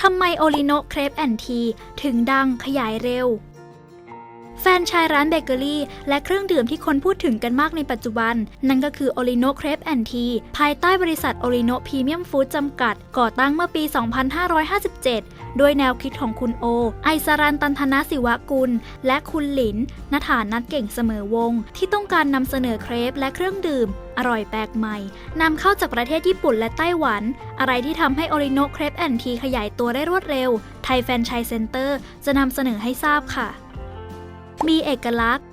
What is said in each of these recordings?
ทำไมโอริโนเครปแอนทีถึงดังขยายเร็ว แฟนชายร้านเบเกอรี่ และเครื่องดื่มที่คนพูดถึงกันมากในปัจจุบัน นั่นก็คือโอริโนเครปแอนทีภายใต้บริษัทโอริโนพรีเมียมฟู้ดจำกัด ก่อตั้งเมื่อปี 2557 ด้วยแนวคิดของคุณโอ ไอสรันตันธนศิวกุล และคุณหลินนฐานัทเก่งเสมอวง ที่ต้องการนำเสนอเครปและเครื่องดื่มอร่อยแปลกใหม่นำเข้าจากประเทศญี่ปุ่นและไต้หวัน อะไรที่ทำให้โอริโนเครปแอนทีขยายตัวได้รวดเร็ว ไทยแฟนชส์เซ็นเตอร์จะนำเสนอให้ทราบค่ะ มีเอกลักษณ์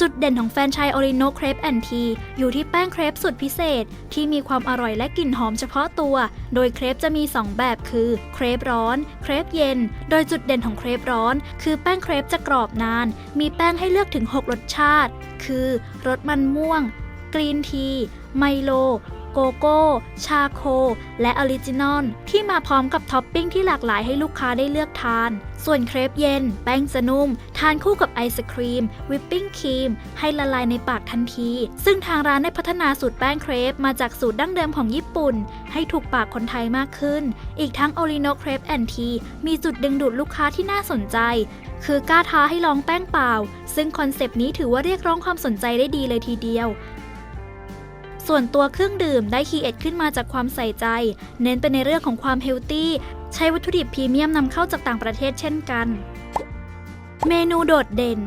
จุดเด่นของแฟรนไชายโอริโนเครปแอนทีอยู่ที่แป้งเครปสุดพิเศษ ที่มีความอร่อยและกลิ่นหอมเฉพาะตัว โดยเครปจะมี 2 แบบคือเครปร้อน เครปเย็น โดยจุดเด่นของเครปร้อน คือแป้งเครปจะกรอบนาน มีแป้งให้เลือกถึง 6 รสชาติ คือรสมันม่วง กรีนที ไมโล โกโก้ ชาโค และออริจินอลที่มาพร้อมกับท็อปปิ้งที่หลากหลายให้ลูกค้าได้เลือกทาน ส่วนเครปเย็น แป้งจะนุ่ม ทานคู่กับไอศครีม วิปปิ้งครีม ให้ละลายในปากทันที ซึ่งทางร้านได้พัฒนาสูตรแป้งเครปมาจากสูตรดั้งเดิมของญี่ปุ่น ให้ถูกปากคนไทยมากขึ้น อีกทั้งโอริโนเครปแอนทีมีจุดดึงดูดลูกค้าที่น่าสนใจ คือกล้าท้าให้ลองแป้งเปล่า ซึ่งคอนเซปต์นี้ถือว่าเรียกร้องความสนใจได้ดีเลยทีเดียว ส่วนตัวเครื่องดื่มได้คีเอทขึ้นมาจากความใส่ใจ เน้นไปในเรื่องของความเฮลตี้ ใช้วัตถุดิบพรีเมียมนำเข้าจากต่างประเทศเช่นกัน เมนูโดดเด่น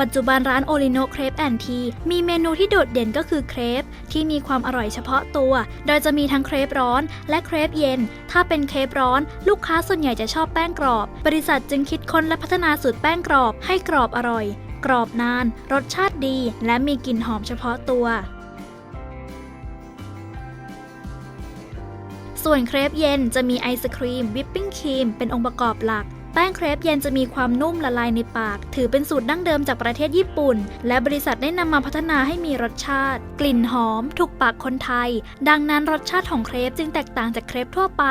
ปัจจุบันร้านโอริโนเครปแอนทีมีเมนูที่โดดเด่นก็คือเครปที่มีความอร่อยเฉพาะตัว โดยจะมีทั้งเครปร้อนและเครปเย็น ถ้าเป็นเครปร้อน ลูกค้าส่วนใหญ่จะชอบแป้งกรอบ บริษัทจึงคิดค้นและพัฒนาสูตรแป้งกรอบให้กรอบอร่อยกรอบนาน รสชาติดี และมีกลิ่นหอมเฉพาะตัว ส่วนเครปเย็นจะมีไอศครีม วิปปิ้งครีม เป็นองค์ประกอบหลัก แป้งเครปเย็นจะมีความนุ่มละลายในปาก ถือเป็นสูตรดั้งเดิมจากประเทศญี่ปุ่น และบริษัทได้นำมาพัฒนาให้มีรสชาติ กลิ่นหอม ถูกปากคนไทย ดังนั้นรสชาติของเครปจึงแตกต่างจากเครปทั่วไป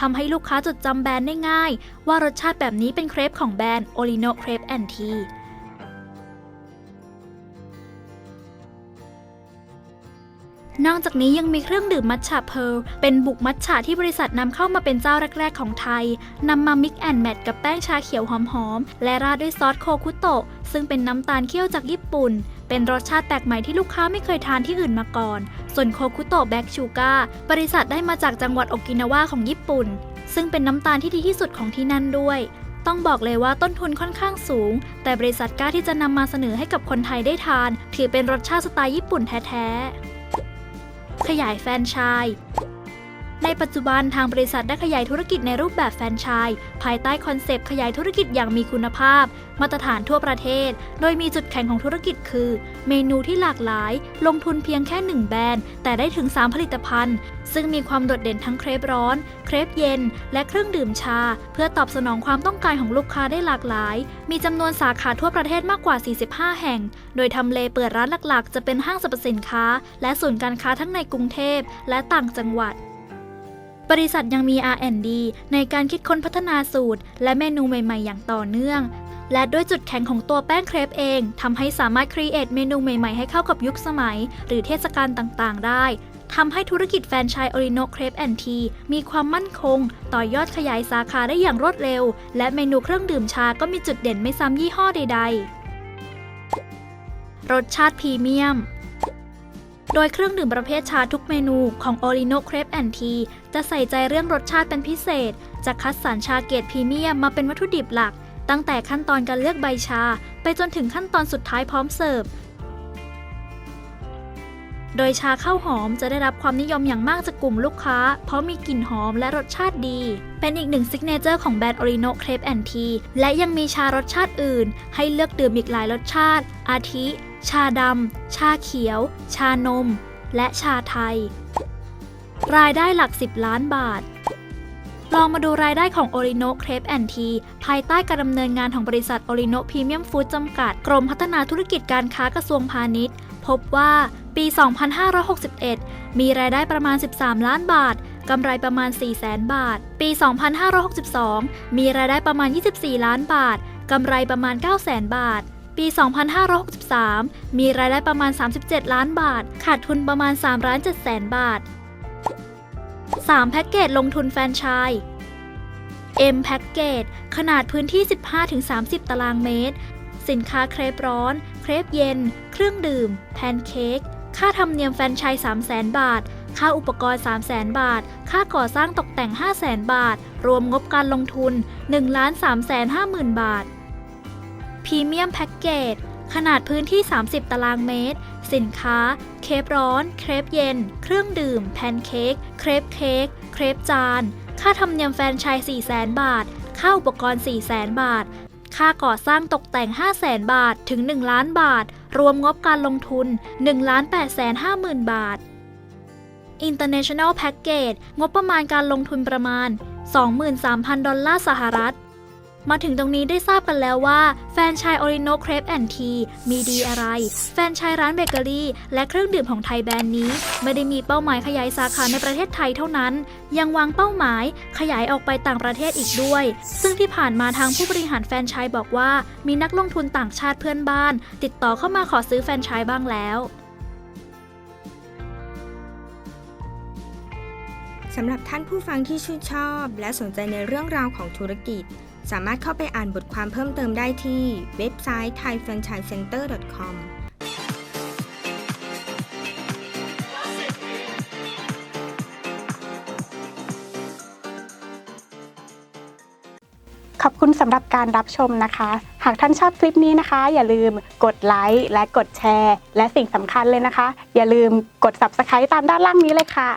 ทำให้ลูกค้าจดจำแบรนด์ได้ง่าย ว่ารสชาติแบบนี้เป็นเครปของแบรนด์โอริโนเครปแอนที นอกจากนี้ยังมีเครื่องดื่มมัทฉะเพร์ลเป็นบุกมัทฉะที่บริษัทนำเข้ามาเป็นเจ้าแรก ๆ ของไทยนำมามิกแอนแมทกับแป้งชาเขียวหอมๆ และราดด้วยซอสโคคุโตะ ซึ่งเป็นน้ำตาลเคี่ยวจากญี่ปุ่น เป็นรสชาติแปลกใหม่ที่ลูกค้าไม่เคยทานที่อื่นมาก่อน ส่วนโคคุโตะแบ็กชูการ์บริษัทได้มาจากจังหวัดโอกินาวาของญี่ปุ่น ซึ่งเป็นน้ำตาลที่ดีที่สุดของที่นั่นด้วยต้องบอกเลยว่าต้นทุนค่อนข้างสูง แต่บริษัทกล้าที่จะนำมาเสนอให้กับคนไทยได้ทาน ถือเป็นรสชาติสไตล์ญี่ปุ่นแท้ๆ ขยายแฟนชาย ในปัจจุบันทางบริษัทได้ขยายธุรกิจในรูปแบบแฟรนไชส์ภายใต้คอนเซปต์ขยายธุรกิจอย่างมีคุณภาพ มาตรฐานทั่วประเทศ โดยมีจุดแข็งของธุรกิจคือ เมนูที่หลากหลาย ลงทุนเพียงแค่ 1 แบรนด์ แต่ได้ถึง 3 ผลิตภัณฑ์ ซึ่งมีความโดดเด่นทั้งเครปร้อน เครปเย็น และเครื่องดื่มชา เพื่อตอบสนองความต้องการของลูกค้าได้หลากหลาย มีจำนวนสาขาทั่วประเทศมากกว่า 45 แห่ง โดยทำเลเปิดร้านหลักๆ จะเป็นห้างสรรพสินค้า และศูนย์การค้าทั้งในกรุงเทพและต่างจังหวัด บริษัทยังมี R&D ในการคิดค้นพัฒนาสูตร และเมนูใหม่ ๆ อย่างต่อเนื่อง และด้วยจุดแข็งของตัวแป้งเครปเองทำให้สามารถครีเอทเมนูใหม่ ๆ ให้เข้ากับยุคสมัย หรือเทศกาลต่างๆ ได้ทำให้ธุรกิจแฟรนไชส์ออริโนเครปแอนทีมีความมั่นคง ต่อยอดขยายสาขาได้อย่างรวดเร็ว และเมนูเครื่องดื่มชาก็มีจุดเด่นไม่ซ้ำยี่ห้อใด ๆ รสชาติพรีเมียม โดยเครื่องดื่มประเภทชาทุกเมนูของ Orino Crepe and Tea จะใส่ใจเรื่องรสชาติเป็นพิเศษ จะคัดสรรชาเกรดพรีเมียมมาเป็นวัตถุดิบหลัก ตั้งแต่ขั้นตอนการเลือกใบชา ไปจนถึงขั้นตอนสุดท้ายพร้อมเสิร์ฟ โดยชาข้าวหอมจะได้รับความนิยมอย่างมากจากกลุ่มลูกค้า เพราะมีกลิ่นหอมและรสชาติดี เป็นอีกหนึ่งซิกเนเจอร์ของแบรนด์ Orino Crepe and Tea และยังมีชารสชาติอื่น ให้เลือกดื่มอีกหลายรสชาติ อาทิ ชาดำ ชาเขียว ชานม และชาไทย รายได้หลัก 10 ล้านบาท ลองมาดูรายได้ของ Orino Crepe and Tea ภายใต้การดำเนินงานของบริษัท Orino Premium Food จำกัด กรมพัฒนาธุรกิจการค้ากระทรวงพาณิชย์ พบว่าปี 2561 มีรายได้ประมาณ 13 ล้านบาทกำไรประมาณ4แสนบาท ปี 2562 มีรายได้ประมาณ 24 ล้านบาท กำไรประมาณ9แสนบาท ปี 2563 มีรายได้ประมาณ 37 ล้านบาท ขาดทุนประมาณ3ล้าน7แสนบาท 3 แพ็กเกจลงทุนแฟรนไชส์ M แพ็กเกจขนาดพื้นที่ 15-30 ตารางเมตร สินค้าเครปร้อน เครปเย็น เครื่องดื่ม แพนเค้ก ค่าธรรมเนียมแฟรนไชส์300,000 บาท ค่าอุปกรณ์ 300,000 บาท ค่าก่อสร้างตกแต่ง 500,000 บาท รวมงบการลงทุน 1,350,000 บาท พรีเมียมแพ็กเกจขนาดพื้นที่ 30 ตารางเมตร สินค้า เครปร้อน เครปเย็น เครื่องดื่ม แพนเค้ก เครปเค้ก เครปจาน ค่าธรรมเนียมแฟนชส์400,000 บาท ค่าอุปกรณ์ 400,000 บาท ค่าก่อสร้างตกแต่ง 500,000 บาท ถึง 1 ล้านบาท รวมงบการลงทุน 1,850,000 บาท International Package งบประมาณการลงทุนประมาณ 23,000 ดอลลาร์สหรัฐ มาถึงตรงนี้ได้ทราบกันแล้วว่า แฟนชายออริโนเครปแอนทีมีดีอะไร แฟนชายร้านเบเกอรี่และเครื่องดื่มของไทยแบรนด์นี้ ไม่ได้มีเป้าหมายขยายสาขาในประเทศไทยเท่านั้น ยังวางเป้าหมายขยายออกไปต่างประเทศอีกด้วย ซึ่งที่ผ่านมาทางผู้บริหารแฟนชายบอกว่า มีนักลงทุนต่างชาติเพื่อนบ้าน ติดต่อเข้ามาขอซื้อแฟนชายบ้างแล้วสำหรับท่านผู้ฟังที่ชื่นชอบ และสนใจในเรื่องราวของธุรกิจ สามารถเข้าไปอ่านบทความเพิ่มเติมได้ที่เว็บไซต์ thaifranchisecenter.com ขอบคุณสำหรับการรับชมนะคะ หากท่านชอบคลิปนี้นะคะ อย่าลืมกดไลค์และกดแชร์ และสิ่งสำคัญเลยนะคะ อย่าลืมกด Subscribe ตามด้านล่างนี้เลยค่ะ